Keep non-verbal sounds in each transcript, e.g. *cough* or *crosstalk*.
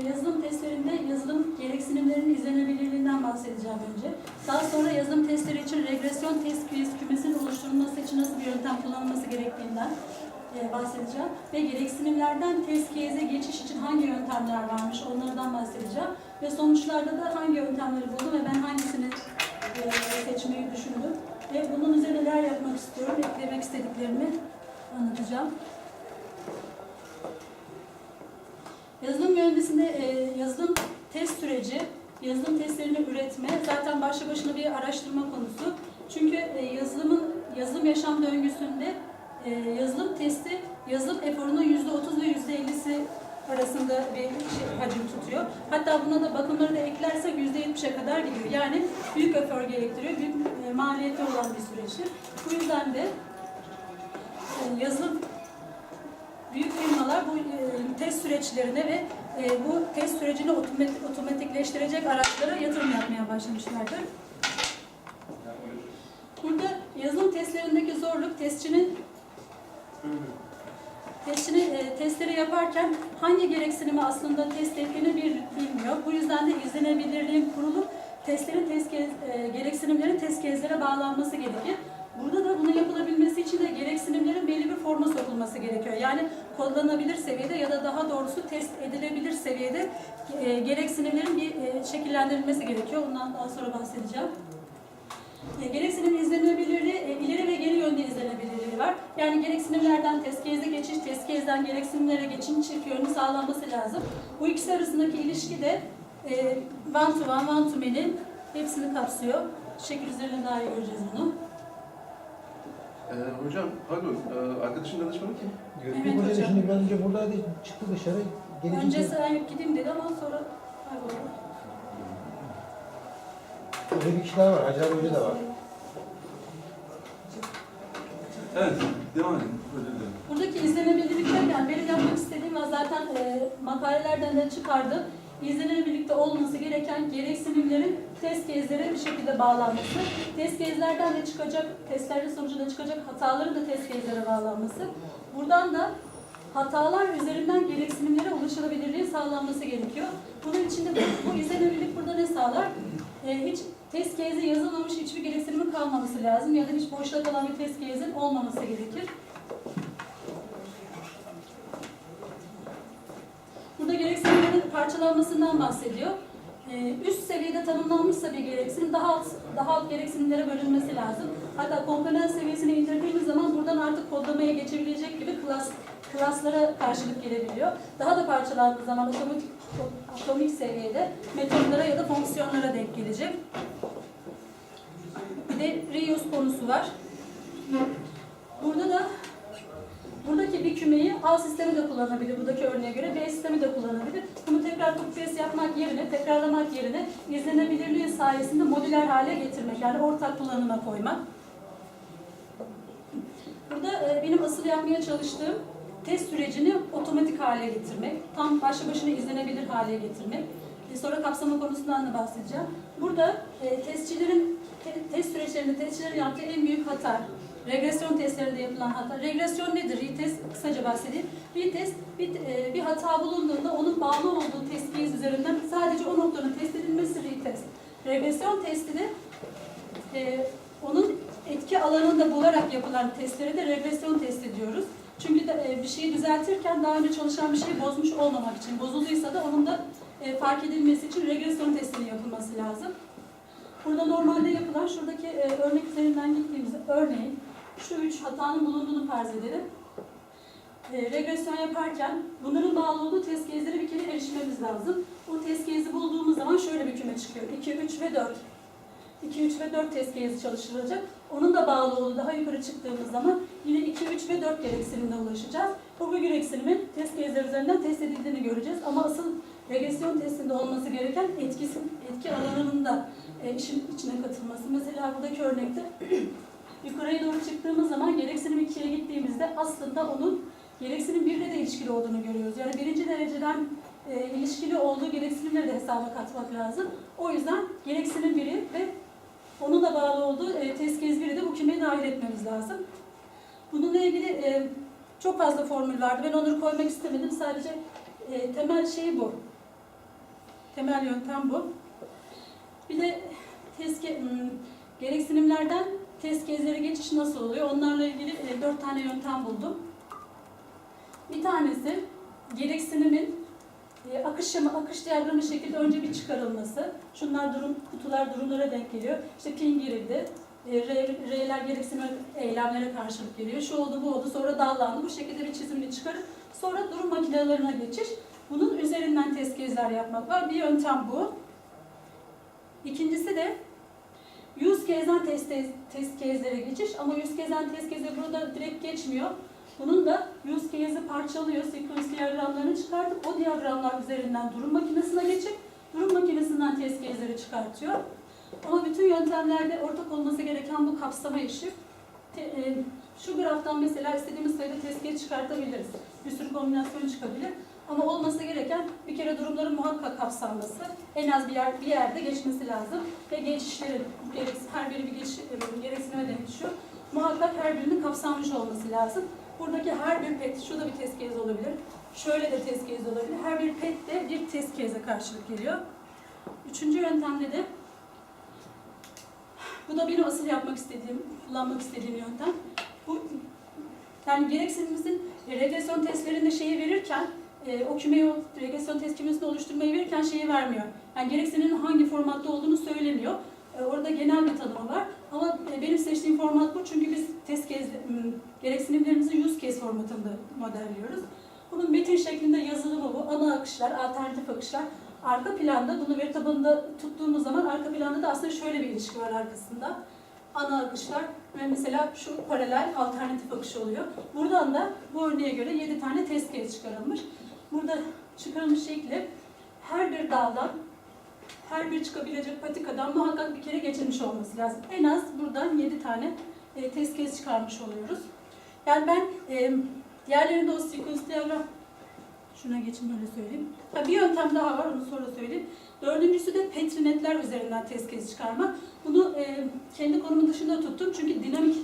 yazılım testlerinde yazılım gereksinimlerinin izlenebilirliğinden bahsedeceğim önce. Daha sonra yazılım testleri için regresyon test kümesi- kümesinin oluşturulması için nasıl bir yöntem kullanılması gerektiğinden e, bahsedeceğim. Ve gereksinimlerden test case'e geçiş için hangi yöntemler varmış onlardan bahsedeceğim. Ve sonuçlarda da hangi yöntemleri buldum ve ben hangisini e, seçmeyi düşündüm. Ve bunun üzerine neler yapmak istiyorum, eklemek istediklerimi anlatacağım. Yazılım mühendisliğinde e, yazılım test süreci, yazılım testlerini üretme zaten başlı başına bir araştırma konusu. Çünkü e, yazılımın yazılım yaşam döngüsünde e, yazılım testi yazılım eforunun %30 ve %50'si arasında bir şey, hacim tutuyor. Hatta buna da bakımları da eklersek %70'e kadar gidiyor. Yani büyük efor gerektiriyor, büyük e, maliyeti olan bir süreçtir. Bu yüzden de e, yazılım büyük firmalar bu e, test süreçlerine ve e, bu test sürecini otomatik, otomatikleştirecek araçlara yatırım yapmaya başlamışlardır. Burada yazılım testlerindeki zorluk testçinin testçini e, testleri yaparken hangi gereksinimi aslında test ettiğini bir bilmiyor. Bu yüzden de izlenebilirliğin kurulup testlerin test e, gereksinimlerin test kezlere bağlanması gerekir. Burada da bunun yapılabilmesi için de gereksinimlerin belli bir forma sokulması gerekiyor. Yani kullanılabilir seviyede ya da daha doğrusu test edilebilir seviyede e, gereksinimlerin bir e, şekillendirilmesi gerekiyor. Ondan daha sonra bahsedeceğim. E, Gereksinim izlenebilirliği, e, ileri ve geri yönde izlenebilirliği var. Yani gereksinimlerden case'e geçiş, case'den gereksinimlere geçiş çift yönlü sağlanması lazım. Bu ikisi arasındaki ilişki de e, one to one, one to many'in hepsini kapsıyor. Şekil üzerinde daha iyi göreceğiz bunu. Ee, hocam pardon, ee, arkadaşın danışmanı kim? Evet Bir hoca da hocam. şimdi biraz önce buradaydı, çıktı dışarı. Gelecek Önce sen gideyim dedi ama sonra kayboldu. Burada bir kişi daha var, Hacer Hoca da var. Evet, devam edin. Özür dilerim. Buradaki izlenebilirlik derken benim yapmak istediğim ve zaten e, makalelerden de çıkardım. İzlenebilirlikte olması gereken gereksinimlerin test gezlere bir şekilde bağlanması, test gezlerden de çıkacak, testlerin sonucunda çıkacak hataların da test gezlere bağlanması. Buradan da hatalar üzerinden gereksinimlere ulaşılabilirliği sağlanması gerekiyor. Bunun için de bu, bu izlenebilirlik burada ne sağlar? E, hiç test case'e yazılmamış hiçbir gereksinimin kalmaması lazım ya da hiç boşta kalan bir test case'in olmaması gerekir. Burada gereksinimlerin parçalanmasından bahsediyor. Ee, üst seviyede tanımlanmışsa bir gereksinim daha alt, daha alt gereksinimlere bölünmesi lazım. Hatta komponent seviyesine indirdiğimiz zaman buradan artık kodlamaya geçebilecek gibi klas, klaslara karşılık gelebiliyor. Daha da parçalandığı zaman atomik, atomik seviyede metodlara ya da fonksiyonlara denk gelecek. Bir de reuse konusu var. Burada da Buradaki bir kümeyi A sistemi de kullanabilir buradaki örneğe göre, B sistemi de kullanabilir. Bunu tekrar copy paste yapmak yerine, tekrarlamak yerine izlenebilirliği sayesinde modüler hale getirmek, yani ortak kullanıma koymak. Burada e, benim asıl yapmaya çalıştığım test sürecini otomatik hale getirmek, tam başlı başına izlenebilir hale getirmek. E, sonra kapsama konusundan da bahsedeceğim. Burada e, testçilerin te- test süreçlerinde testçilerin yaptığı en büyük hata, regresyon testlerinde yapılan hata. Regresyon nedir? Retest kısaca bahsedeyim. Retest bir, e, bir hata bulunduğunda onun bağlı olduğu test case üzerinden sadece o noktanın test edilmesi retest. Regresyon testi de e, onun etki alanını da bularak yapılan testleri de regresyon testi diyoruz. Çünkü de, e, bir şeyi düzeltirken daha önce çalışan bir şeyi bozmuş olmamak için, bozulduysa da onun da e, fark edilmesi için regresyon testinin yapılması lazım. Burada normalde yapılan şuradaki e, örnek üzerinden gittiğimizde örneğin şu üç hatanın bulunduğunu farz edelim. E, regresyon yaparken bunların bağlı olduğu test case'lere bir kere erişmemiz lazım. O test bulduğumuz zaman şöyle bir küme çıkıyor. 2, 3 ve 4. 2, 3 ve 4 test case'i çalıştırılacak. Onun da bağlı olduğu daha yukarı çıktığımız zaman yine 2, 3 ve 4 gereksinimine ulaşacağız. Bu bir gereksinimin test üzerinden test edildiğini göreceğiz. Ama asıl regresyon testinde olması gereken etkisi, etki alanının da e, işin içine katılması. Mesela buradaki örnekte *clears throat* yukarıya doğru çıktığımız zaman gereksinim 2'ye gittiğimizde aslında onun gereksinim 1'le de ilişkili olduğunu görüyoruz. Yani birinci dereceden e, ilişkili olduğu gereksinimleri de hesaba katmak lazım. O yüzden gereksinim 1'i ve onun da bağlı olduğu e, case 1'i de bu kümeye dahil etmemiz lazım. Bununla ilgili e, çok fazla formül vardı. Ben onları koymak istemedim. Sadece e, temel şey bu. temel yöntem bu. Bir de test ge- hmm, gereksinimlerden test gezleri geçiş nasıl oluyor? Onlarla ilgili e, dört tane yöntem buldum. Bir tanesi gereksinimin e, akış şema, akış diyagramı şekilde önce bir çıkarılması. Şunlar durum, kutular durumlara denk geliyor. İşte pin girildi. E, R'ler gereksinim eylemlere karşılık geliyor. Şu oldu, bu oldu, sonra dallandı. Bu şekilde bir çizimini çıkarıp sonra durum makinelerine geçiş. Bunun üzerinden test gezler yapmak var. Bir yöntem bu. İkincisi de yüz kezden test, test kezlere geçiş ama yüz kezden test kezi burada direkt geçmiyor. Bunun da yüz kezi parçalıyor, sekans diyagramlarını çıkartıp o diyagramlar üzerinden durum makinesine geçip durum makinesinden test kezleri çıkartıyor. Ama bütün yöntemlerde ortak olması gereken bu kapsama işi. Te- e, şu graftan mesela istediğimiz sayıda kez çıkartabiliriz. Bir sürü kombinasyon çıkabilir. Ama olması gereken bir kere durumların muhakkak kapsanması, en az bir, yer, bir yerde geçmesi lazım ve geçişlerin her biri bir geçiş, e, gereksinime denk düşüyor. Muhakkak her birinin kapsanmış olması lazım. Buradaki her bir pet, şurada bir test kez olabilir, şöyle de test kez olabilir. Her bir pet de bir test keze karşılık geliyor. Üçüncü yöntemde de bu da benim asıl yapmak istediğim, kullanmak istediğim yöntem. Bu yani gereksinimimizin e, regresyon testlerinde şeyi verirken e, o kümeyi, regresyon test kümesini oluşturmayı verirken şeyi vermiyor. Yani gereksinimin hangi formatta olduğunu söylemiyor. E, orada genel bir tanımı var. Ama e, benim seçtiğim format bu çünkü biz test m, gereksinimlerimizi yüz kez formatında modelliyoruz. Bunun metin şeklinde yazılımı bu. Ana akışlar, alternatif akışlar. Arka planda bunu veri tabanında tuttuğumuz zaman arka planda da aslında şöyle bir ilişki var arkasında. Ana akışlar ve mesela şu paralel alternatif akış oluyor. Buradan da bu örneğe göre 7 tane test case çıkarılmış. Burada çıkarılmış şekli her bir daldan her bir çıkabilecek patikadan muhakkak bir kere geçilmiş olması lazım. En az buradan 7 tane e, test case çıkarmış oluyoruz. Yani ben e, diğerlerinde o sequence diagram Şuna geçin böyle söyleyeyim. Ha, bir yöntem daha var onu sonra söyleyeyim. Dördüncüsü de petrinetler üzerinden test case çıkarmak. Bunu e, kendi konumun dışında tuttum çünkü dinamik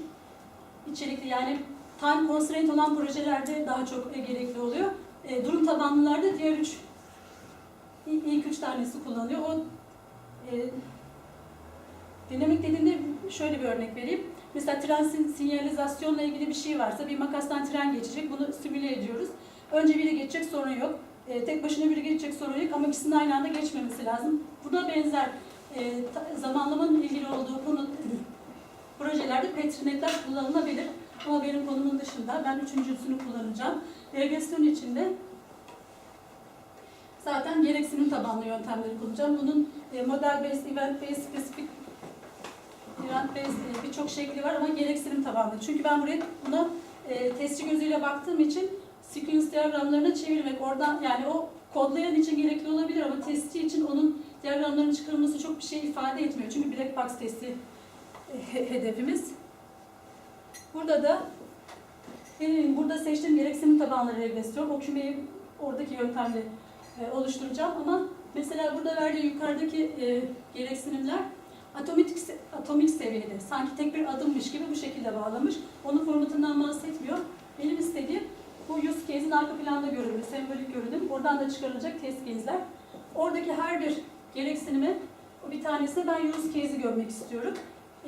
içerikli yani time constraint olan projelerde daha çok e, gerekli oluyor. E, durum tabanlılarda diğer üç ilk, üç tanesi kullanıyor. O e, dinamik dediğimde şöyle bir örnek vereyim. Mesela tren sin- sinyalizasyonla ilgili bir şey varsa bir makastan tren geçecek. Bunu simüle ediyoruz. Önce biri geçecek sorun yok. E, tek başına biri geçecek sorun yok ama ikisinin aynı anda geçmemesi lazım. Buna benzer e, zamanlamanın ilgili olduğu konu projelerde petrinetler kullanılabilir. Ama benim konumun dışında ben üçüncüsünü kullanacağım. Regresyon içinde zaten gereksinim tabanlı yöntemleri kullanacağım. Bunun e, model based, event based, spesifik event based birçok şekli var ama gereksinim tabanlı. Çünkü ben buraya buna e, testçi gözüyle baktığım için sequence diyagramlarına çevirmek oradan yani o kodlayan için gerekli olabilir ama testçi için onun diyagramların çıkarılması çok bir şey ifade etmiyor. Çünkü black box testi e, he- hedefimiz. Burada da benim burada seçtiğim gereksinim tabanlı regresyon. O kümeyi oradaki yöntemle e, oluşturacağım ama mesela burada verdiği yukarıdaki e, gereksinimler atomik atomik seviyede sanki tek bir adımmış gibi bu şekilde bağlamış. Onun formatından bahsetmiyor. Benim istediğim bu use case'in arka planda görünümü, sembolik görünüm. Oradan da çıkarılacak test case'ler. Oradaki her bir gereksinimi bir tanesi ben use case'i görmek istiyorum.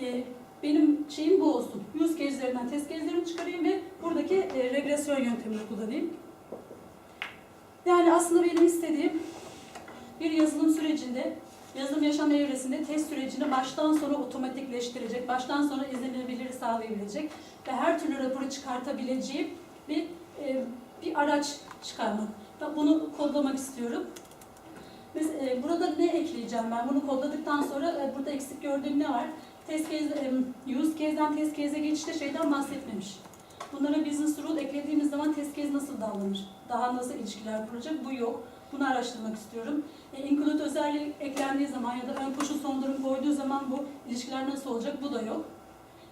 E, benim şeyim bu olsun. Use case'lerinden test case'lerimi çıkarayım ve buradaki e, regresyon yöntemini kullanayım. Yani aslında benim istediğim bir yazılım sürecinde, yazılım yaşam evresinde test sürecini baştan sona otomatikleştirecek, baştan sona izlenebilir sağlayabilecek ve her türlü raporu çıkartabileceğim bir e, bir araç çıkarmak. Ben bunu kodlamak istiyorum. Biz, e, burada ne ekleyeceğim ben? Bunu kodladıktan sonra e, burada eksik gördüğüm ne var? Test case, use case'den test case'e geçişte şeyden bahsetmemiş. Bunlara business rule eklediğimiz zaman test case nasıl davranır? Daha nasıl ilişkiler kuracak? Bu yok. Bunu araştırmak istiyorum. E, include özelliği eklendiği zaman ya da ön koşul son durum koyduğu zaman bu ilişkiler nasıl olacak? Bu da yok.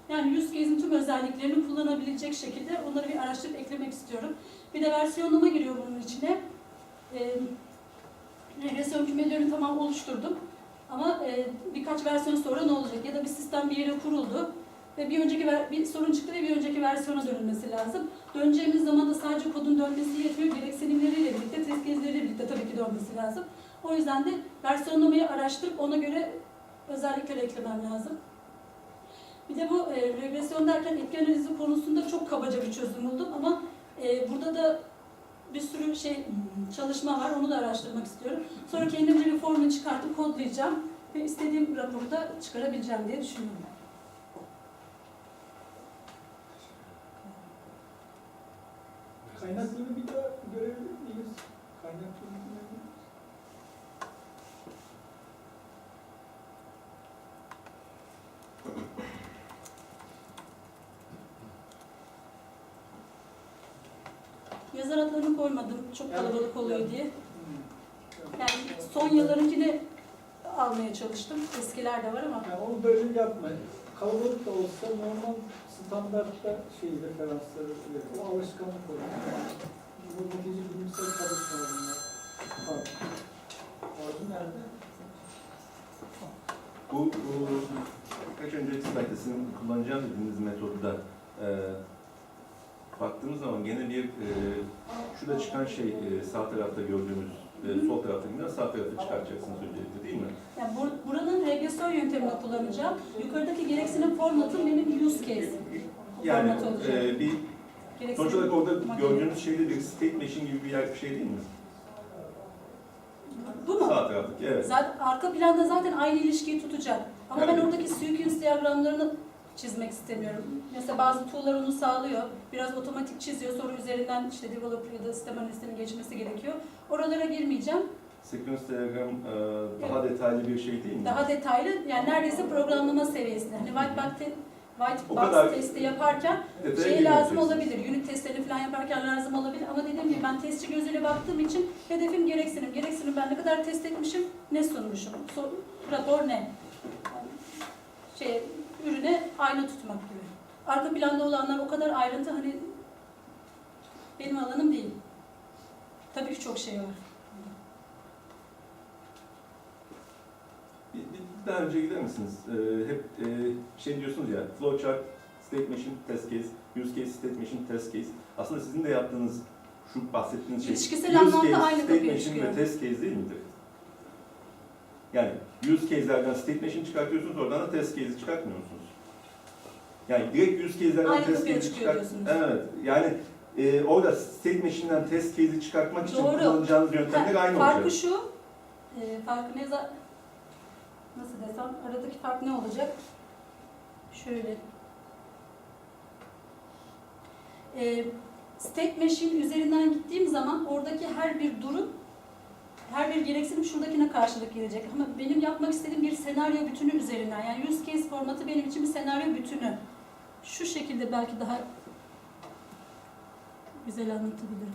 Yani use case'in tüm özelliklerini kullanabilecek şekilde onları bir araştırıp eklemek istiyorum. Bir de versiyonlama giriyor bunun içine. E, regresyon kümelerini tamam oluşturdum. Ama e, birkaç versiyon sonra ne olacak? Ya da bir sistem bir yere kuruldu. ve bir önceki bir sorun çıktı ve bir önceki versiyona dönülmesi lazım. Döneceğimiz zaman da sadece kodun dönmesi yetmiyor. Gereksinimleriyle birlikte, test gezileriyle birlikte tabii ki dönmesi lazım. O yüzden de versiyonlamayı araştırıp ona göre özellikler eklemem lazım. Bir de bu e, regresyon derken etki analizi konusunda çok kabaca bir çözüm buldum ama e, burada da bir sürü şey çalışma var. Onu da araştırmak istiyorum. Sonra kendimce bir formül çıkartıp kodlayacağım ve istediğim raporu da çıkarabileceğim diye düşünüyorum. Kaynaklarını bir daha görebilir miyiz? Kaynaklarını adlarını koymadım. Çok kalabalık oluyor diye. Yani son yıllarınkini almaya çalıştım. Eskiler de var ama Yani onu böyle yapma. Kalabalık da olsa normal standartta şey referansları. O alışkanlık olur. Bu netice bilimsel çalışmalar bunlar. Arzu nerede? Bu, bu birkaç önceki slaytta sizin kullanacağım dediğiniz metodda e, baktığımız zaman gene bir e, şurada çıkan şey e, sağ tarafta gördüğümüz e, sol taraftakinden sağ tarafı çıkartacaksınız öncelikle değil mi? yani bur- buranın regresyon yöntemini kullanacağım. Yukarıdaki gereksinim formatım benim use case. Yani e, bir Gereksinim sonuç olarak orada makine. gördüğünüz şeyde bir state machine gibi bir yer bir şey değil mi? Bu mu? Sağ taraftaki evet. Zaten arka planda zaten aynı ilişkiyi tutacak. Ama ben Evet. oradaki sequence diyagramlarını çizmek istemiyorum. Mesela bazı tool'lar onu sağlıyor. Biraz otomatik çiziyor. Sonra üzerinden işte developer ya da sistem analistinin geçmesi gerekiyor. Oralara girmeyeceğim. Sequence diagram e, daha detaylı bir şey değil mi? Daha detaylı yani neredeyse programlama seviyesinde. Hani white box, te- white box kadar testi yaparken şey lazım olabilir. Unit testlerini falan yaparken lazım olabilir. Ama dediğim gibi ben testçi gözüyle baktığım için hedefim gereksinim. Gereksinim ben ne kadar test etmişim, ne sunmuşum. So, rapor ne? Şey, ürüne ayna tutmak gibi. Arka planda olanlar o kadar ayrıntı hani benim alanım değil. Tabii ki çok şey var. Bir, bir daha önce gider misiniz? Ee, hep e, şey diyorsunuz ya, flowchart, state machine, test case, use case, state machine, test case. Aslında sizin de yaptığınız şu bahsettiğiniz şey, İlişkisel use anlamda case, aynı state machine çıkıyor. ve test case değil midir? Yani use case'lerden state machine çıkartıyorsunuz, oradan da test case'i çıkartmıyor musunuz? Yani direkt use case'lerden Aynı test case'i çıkart... Evet, yani e, orada state machine'den test case'i çıkartmak için Doğru. kullanacağınız yöntemler Ha, aynı farkı olacak. şu, e, farkı ne za- nasıl desem, aradaki fark ne olacak? Şöyle. E, state machine üzerinden gittiğim zaman oradaki her bir durum, her bir gereksinim şuradakine karşılık gelecek. Ama benim yapmak istediğim bir senaryo bütünü üzerinden. Yani use case formatı benim için bir senaryo bütünü. Şu şekilde belki daha güzel anlatabilirim.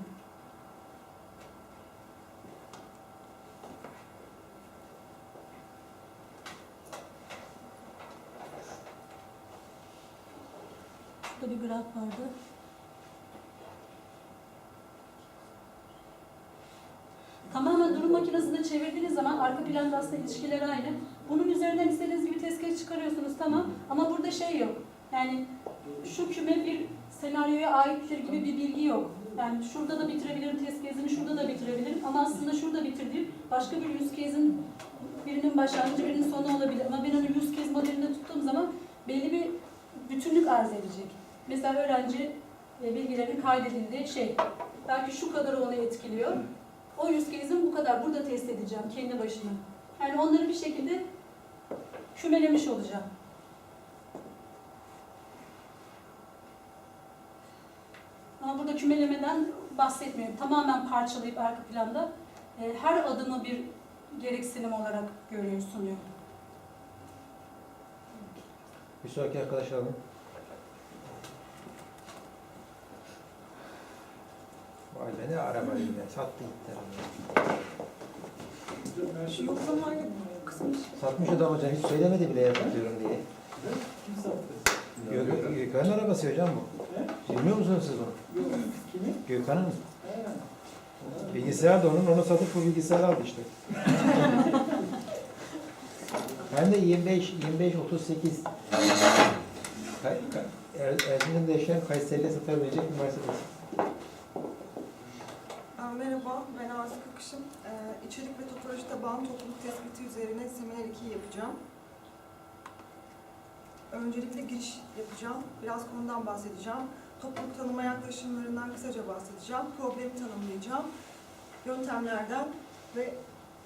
Şurada bir graf vardı. Tamamen durum makinesinde çevirdiğiniz zaman arka planda aslında ilişkiler aynı. Bunun üzerinden istediğiniz gibi tezkere çıkarıyorsunuz tamam ama burada şey yok. Yani şu küme bir senaryoya aittir gibi bir bilgi yok. Yani şurada da bitirebilirim test case'ini, şurada da bitirebilirim ama aslında şurada bitirdiğim başka bir use case'in birinin başlangıcı, birinin sonu olabilir. Ama ben onu use case modelinde tuttuğum zaman belli bir bütünlük arz edecek. Mesela öğrenci e, bilgilerinin kaydedildiği şey. Belki şu kadar onu etkiliyor. O use case'in bu kadar. Burada test edeceğim kendi başıma. Yani onları bir şekilde kümelemiş olacağım. Ama burada kümelemeden bahsetmiyorum. Tamamen parçalayıp arka planda e, her adımı bir gereksinim olarak görüyor, sunuyor. Bir sonraki arkadaş alalım. Vay be ne araba yine sattı gitti. Satmış adam hocam hiç söylemedi bile satıyorum diye. Kim? Gök, Gökhan'ın arabası hocam bu. Bilmiyor musunuz siz bunu? Kimi? Gökhan'ın bilgisayar da onun, onu satıp bu bilgisayarı aldı işte. *laughs* ben de 25, 25, 38 Kay- Kay- Er- Erzincan'da yaşayan Kayseri'yle satabilecek bir Mercedes. Aa, Merhaba, ben Arzu Kakışım. Ee, içerik tabanlı topluluk tespiti üzerine seminer 2 yapacağım. Öncelikle giriş yapacağım. Biraz konudan bahsedeceğim. Topluluk tanıma yaklaşımlarından kısaca bahsedeceğim. Problemi tanımlayacağım. Yöntemlerden ve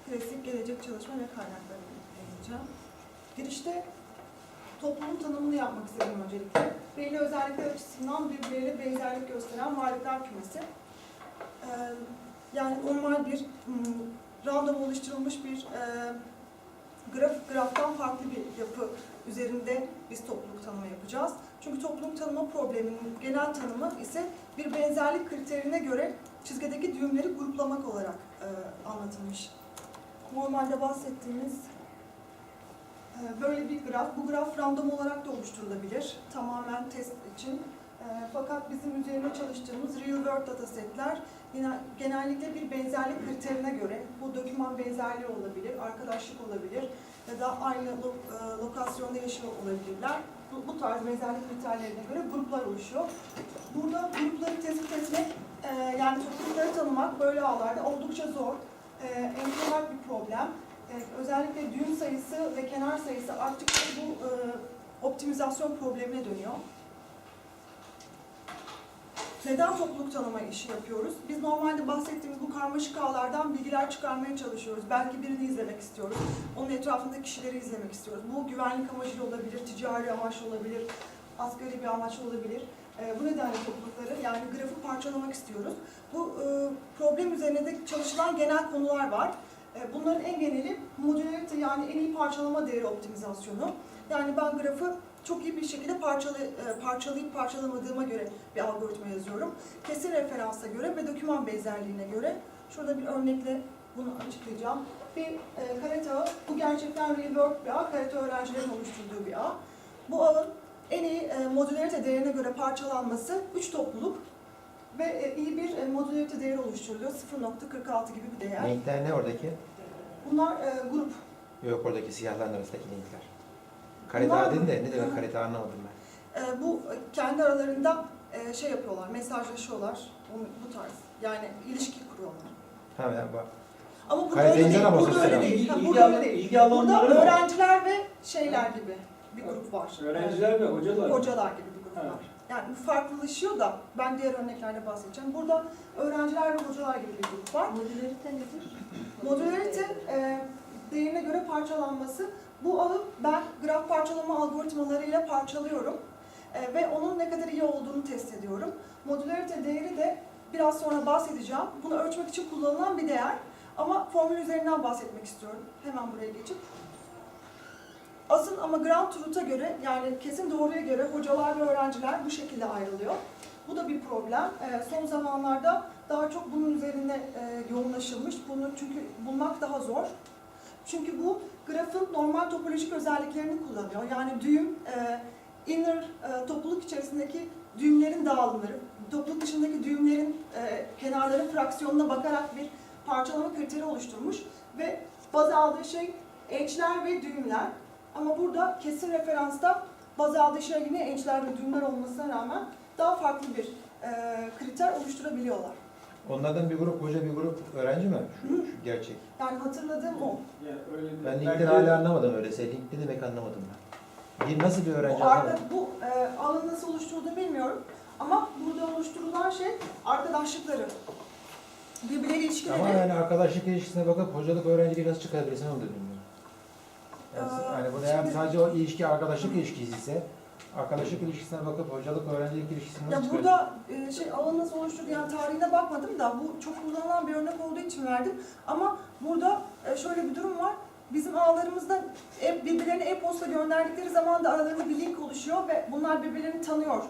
klasik gelecek çalışma ve kaynaklarına değineceğim. Girişte toplumun tanımını yapmak istedim öncelikle. Belli özellikler açısından birbirleriyle benzerlik gösteren varlıklar kümesi. Ee, yani normal bir hmm, random oluşturulmuş bir e, graf, graftan farklı bir yapı üzerinde biz topluluk tanımı yapacağız. Çünkü topluluk tanıma probleminin genel tanımı ise bir benzerlik kriterine göre çizgideki düğümleri gruplamak olarak e, anlatılmış. Normalde bahsettiğimiz e, böyle bir graf, bu graf random olarak da oluşturulabilir. Tamamen test için. E, fakat bizim üzerine çalıştığımız real world datasetler genellikle bir benzerlik kriterine göre bu doküman benzerliği olabilir, arkadaşlık olabilir ya da aynı e, lokasyonda yaşıyor olabilirler. Bu, bu tarz benzerlik kriterlerine göre gruplar oluşuyor. Burada grupları tespit etmek, e, yani toplulukları tanımak böyle ağlarda oldukça zor. E, en kolay bir problem. E, özellikle düğüm sayısı ve kenar sayısı arttıkça bu optimizasyon problemine dönüyor. Neden topluluk tanıma işi yapıyoruz? Biz normalde bahsettiğimiz bu karmaşık ağlardan bilgiler çıkarmaya çalışıyoruz. Belki birini izlemek istiyoruz. Onun etrafındaki kişileri izlemek istiyoruz. Bu güvenlik amacıyla olabilir, ticari amaçlı olabilir, asgari bir amaçlı olabilir. Ee, bu nedenle toplulukları yani grafı parçalamak istiyoruz. Bu e, problem üzerine de çalışılan genel konular var. E, bunların en geneli modülarite yani en iyi parçalama değeri optimizasyonu. Yani ben grafı çok iyi bir şekilde parçalı, e, parçalayıp parçalamadığıma göre bir algoritma yazıyorum. Kesin referansa göre ve doküman benzerliğine göre. Şurada bir örnekle bunu açıklayacağım. Bir e, karate ağı, bu gerçekten real world bir ağ, karate öğrencilerin oluşturduğu bir ağ. Bu ağın en iyi e, modülarite değerine göre parçalanması 3 topluluk ve e, iyi bir e, modülarite değeri oluşturuluyor. 0.46 gibi bir değer. Renkler ne oradaki? Bunlar e, grup. Yok oradaki siyahların arasındaki renkler. Karita Bunlar- dedin de ne demek karita anlamadım ben. E, bu kendi aralarında e, şey yapıyorlar, mesajlaşıyorlar. Onu- Bu tarz. Yani ilişki kuruyorlar. Ha ben bak. Ama burada öyle değil. ama Burada öyle değil. Ha, burada öyle değil. ilgi Burada mı? öğrenciler ve şeyler gibi bir grup var. Öğrenciler ve hocalar. mı? Hocalar gibi bir grup Evet. var. Yani bu farklılaşıyor da ben diğer örneklerde bahsedeceğim. Burada öğrenciler ve hocalar gibi bir grup var. Modülerite nedir? Modülarite e, değerine göre parçalanması. Bu ağı ben graf parçalama algoritmalarıyla parçalıyorum. E, ve onun ne kadar iyi olduğunu test ediyorum. Modülarite değeri de biraz sonra bahsedeceğim. Bunu ölçmek için kullanılan bir değer. Ama formül üzerinden bahsetmek istiyorum. Hemen buraya geçip. Asıl ama ground truth'a göre yani kesin doğruya göre hocalar ve öğrenciler bu şekilde ayrılıyor. Bu da bir problem. E, son zamanlarda daha çok bunun üzerine e, yoğunlaşılmış. Bunu çünkü bulmak daha zor. Çünkü bu grafın normal topolojik özelliklerini kullanıyor. Yani düğüm, e, inner e, topluluk içerisindeki düğümlerin dağılımları, topluluk dışındaki düğümlerin e, kenarların fraksiyonuna bakarak bir parçalama kriteri oluşturmuş ve baz aldığı şey ençler ve düğümler. Ama burada kesin referansta baz aldığı şey yine ençler ve düğümler olmasına rağmen daha farklı bir e, kriter oluşturabiliyorlar. Onlardan bir grup hoca bir grup öğrenci mi? Şu, Hı. şu gerçek. Yani hatırladığım o. Yani öyle bir- Ben belki- linkten hala anlamadım öyleyse. Link ne demek anlamadım ben. Bir nasıl bir öğrenci Bu, arka, anlamadım. bu e, alanı nasıl oluşturulduğunu bilmiyorum. Ama burada oluşturulan şey arkadaşlıkları. Birbirleriyle ilişkileri. Ama yani arkadaşlık ilişkisine bakıp hocalık öğrenciliği nasıl çıkarabilirsin onu da bilmiyorum. Yani, Aa, yani bu eğer şimdi- sadece o ilişki arkadaşlık ilişkisi ise arkadaşlık ilişkisine bakıp hocalık öğrencilik ilişkisini Ya burada e, şey alanı nasıl oluşturdu yani tarihine bakmadım da bu çok kullanılan bir örnek olduğu için verdim. Ama burada e, şöyle bir durum var. Bizim ağlarımızda e, birbirlerine e-posta gönderdikleri zaman da aralarında bir link oluşuyor ve bunlar birbirlerini tanıyor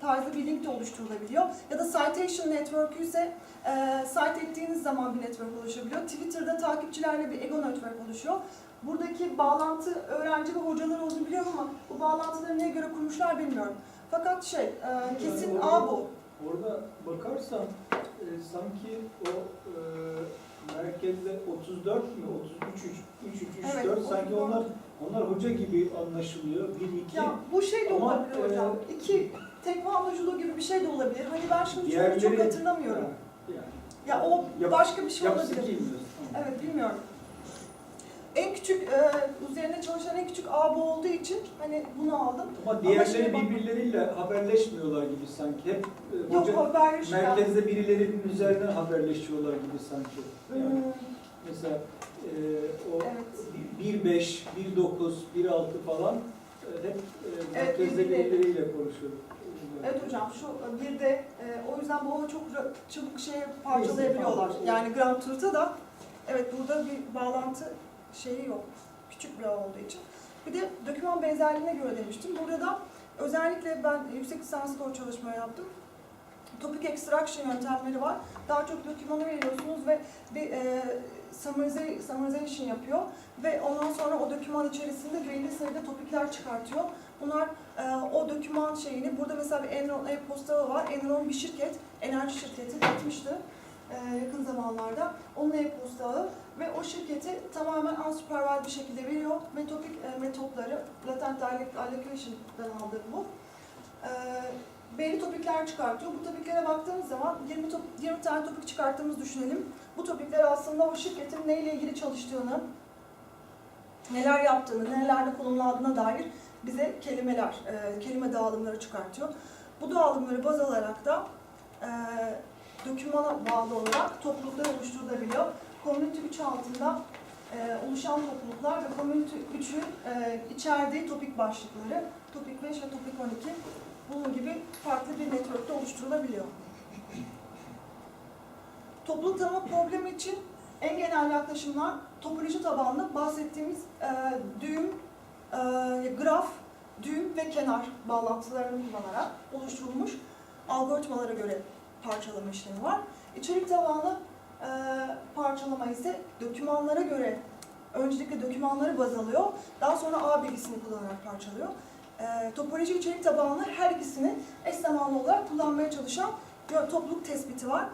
tarzı bir link de oluşturulabiliyor. Ya da citation network ise e, cite ettiğiniz zaman bir network oluşabiliyor. Twitter'da takipçilerle bir ego network oluşuyor. Buradaki bağlantı öğrenci ve hocalar olduğunu biliyorum ama bu bağlantıları neye göre kurmuşlar bilmiyorum. Fakat şey, e, kesin Yani A bu. Orada bakarsan e, sanki o e, merkezde 34 mü? 33, 3, 3, 3, Evet, 4 sanki 34. onlar onlar hoca gibi anlaşılıyor. 1, 2. Ya bu şey de olabilir hocam. e, İki tekvandoculuğu gibi bir şey de olabilir. Hani ben şimdi çok, çok hatırlamıyorum. Yani, Ya o Yap- başka bir şey yapısı olabilir. bilmiyoruz. Tamam. Evet bilmiyorum. En küçük, e, üzerine çalışan en küçük A bu olduğu için hani bunu aldım. Ama diğerleri şeye bak- birbirleriyle haberleşmiyorlar gibi sanki. Hep e, Yok hoca merkezde birilerinin üzerinden haberleşiyorlar gibi sanki. Yani Hmm, mesela e, o evet. 1.5, 1.9, 1.6 falan e, hep e, Evet, merkezde birbirleri. birileriyle konuşuyor. Evet hocam şu bir de e, o yüzden bu çok çabuk şey parçalayabiliyorlar. Yani Grand Tour'da da evet burada bir bağlantı şeyi yok. Küçük bir ağ olduğu için. Bir de doküman benzerliğine göre demiştim. Burada da özellikle ben yüksek lisanslı doğru çalışma yaptım. Topic extraction yöntemleri var. Daha çok dokümanı veriyorsunuz ve bir e, summarize- summarization yapıyor ve ondan sonra o doküman içerisinde belli sayıda topikler çıkartıyor. Bunlar e, o doküman şeyini, burada mesela bir Enron e-posta var. Enron bir şirket, enerji şirketi batmıştı e, yakın zamanlarda. Onun e-posta ağı ve o şirketi tamamen unsupervised bir şekilde veriyor ve topik e, metotları, latent allocation'dan aldık bu. E, belli topikler çıkartıyor. Bu topiklere baktığımız zaman 20, top, 20 tane topik çıkarttığımızı düşünelim. Bu topikler aslında o şirketin neyle ilgili çalıştığını, neler yaptığını, nelerde kullanıldığına dair bize kelimeler, e, kelime dağılımları çıkartıyor. Bu dağılımları baz alarak da e, dokümana bağlı olarak topluluklar oluşturulabiliyor. Community 3 altında e, oluşan topluluklar ve Community 3'ün e, içerdiği topik başlıkları, topik 5 ve topik 12 bunun gibi farklı bir networkte oluşturulabiliyor. Topluluk tanıma problemi için en genel yaklaşımlar topoloji tabanlı bahsettiğimiz e, düğüm, e, graf, düğüm ve kenar bağlantılarını kullanarak oluşturulmuş algoritmalara göre parçalama işlemi var. İçerik tabanlı e, parçalama ise dokümanlara göre öncelikle dokümanları baz alıyor. Daha sonra A bilgisini kullanarak parçalıyor. E, topoloji içerik tabanlı her ikisini eş zamanlı olarak kullanmaya çalışan topluluk tespiti var.